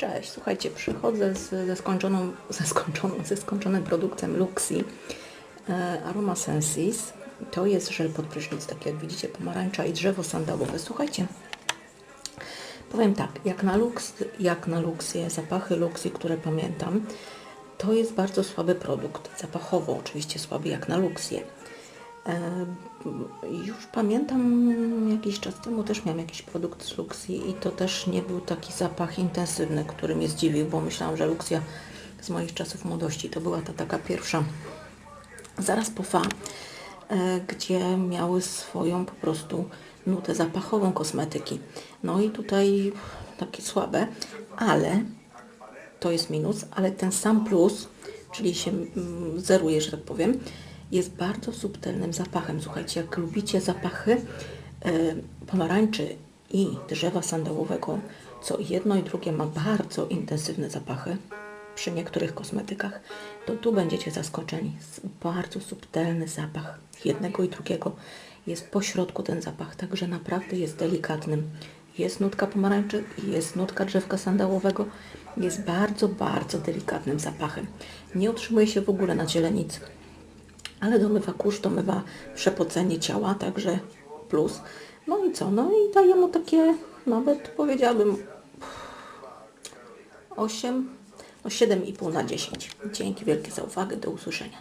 Cześć, słuchajcie, przychodzę z, ze skończoną, ze skończoną, ze skończonym produktem Luxi e, Aroma Sensis. To jest żel pod prysznic, tak jak widzicie, pomarańcza i drzewo sandałowe. Słuchajcie, powiem tak, jak na Lux, jak na Luxie, zapachy Luxi, które pamiętam, to jest bardzo słaby produkt. Zapachowo oczywiście słaby jak na Luxie. E, Już pamiętam jakiś czas temu też miałam jakiś produkt z Luxi i to też nie był taki zapach intensywny, który mnie zdziwił, bo myślałam, że Luxia z moich czasów młodości to była ta taka pierwsza zaraz po fa, e, gdzie miały swoją po prostu nutę zapachową kosmetyki. No i tutaj takie słabe, ale to jest minus, ale ten sam plus, czyli się mm, zeruje, że tak powiem, jest bardzo subtelnym zapachem. Słuchajcie, jak lubicie zapachy e, pomarańczy i drzewa sandałowego, co jedno i drugie ma bardzo intensywne zapachy przy niektórych kosmetykach, to tu będziecie zaskoczeni. Bardzo subtelny zapach jednego i drugiego. Jest po środku ten zapach, także naprawdę jest delikatnym. Jest nutka pomarańczy, jest nutka drzewka sandałowego. Jest bardzo, bardzo delikatnym zapachem. Nie utrzymuje się w ogóle na zielenicy ale domywa kurz, domywa przepocenie ciała, także plus. No i co? No i daje mu takie, nawet powiedziałabym 8, no 7,5 na 10. Dzięki wielkie za uwagę, do usłyszenia.